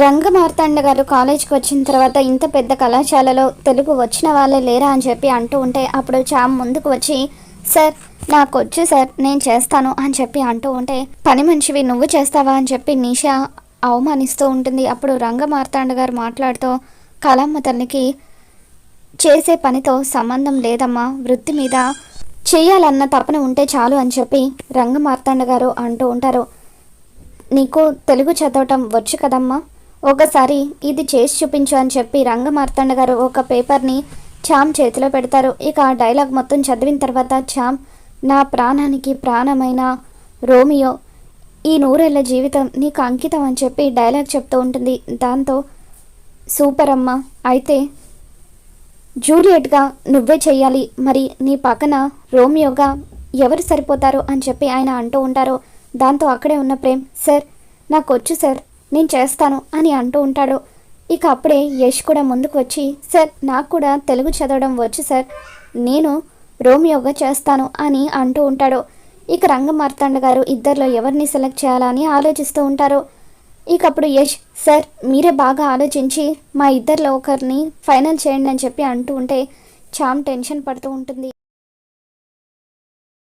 రంగమార్తాండ గారు కాలేజ్కి వచ్చిన తర్వాత ఇంత పెద్ద కళాశాలలో తెలుగు వచ్చిన వాళ్ళే లేరా అని చెప్పి అంటూ ఉంటే అప్పుడు చామ్ ముందుకు వచ్చి సార్ నాకు వచ్చు సార్ నేను చేస్తాను అని చెప్పి అంటూ ఉంటే పని మనిషివి నువ్వు చేస్తావా? అని చెప్పి నిషా అవమానిస్తూ ఉంటుంది. అప్పుడు రంగమార్తాండ గారు మాట్లాడుతూ కళమ్మ తల్లికి చేసే పనితో సంబంధం లేదమ్మా. వృత్తి మీద చేయాలన్న తపన ఉంటే చాలు అని చెప్పి రంగమార్తాండ గారు అంటూ ఉంటారు. నీకు తెలుగు చదవటం వచ్చు కదమ్మా? ఒకసారి ఇది చేసి చూపించు అని చెప్పి రంగమార్తండ గారు ఒక పేపర్ని చామ్ చేతిలో పెడతారు. ఇక ఆ డైలాగ్ మొత్తం చదివిన తర్వాత చామ్ నా ప్రాణానికి ప్రాణమైన రోమియో ఈ నూరేళ్ళ జీవితం నీకు అంకితం అని చెప్పి డైలాగ్ చెప్తూ ఉంటుంది. దాంతో సూపర్ అమ్మ అయితే జూలియట్గా నువ్వే చెయ్యాలి. మరి నీ పక్కన రోమియోగా ఎవరు సరిపోతారు? అని చెప్పి ఆయన అంటూ ఉంటారు. దాంతో అక్కడే ఉన్న ప్రేమ్ సార్ నాకు వచ్చు సార్. నేను చేస్తాను అని అంటూ ఉంటాడు. ఇక అప్పుడే యష్ కూడా ముందుకు వచ్చి సార్ నాకు కూడా తెలుగు చదవడం వచ్చు సార్. నేను రోమియోగా చేస్తాను అని అంటూ ఉంటాడు. ఇక రంగమార్తాండ గారు ఇద్దరిలో ఎవరిని సెలెక్ట్ చేయాలని ఆలోచిస్తూ ఉంటారు. ఇక అప్పుడు యష్ సార్ మీరే బాగా ఆలోచించి మా ఇద్దరిలో ఒకరిని ఫైనల్ చేయండి అని చెప్పి అంటూ ఉంటే చామ్ టెన్షన్ పడుతూ ఉంటుంది.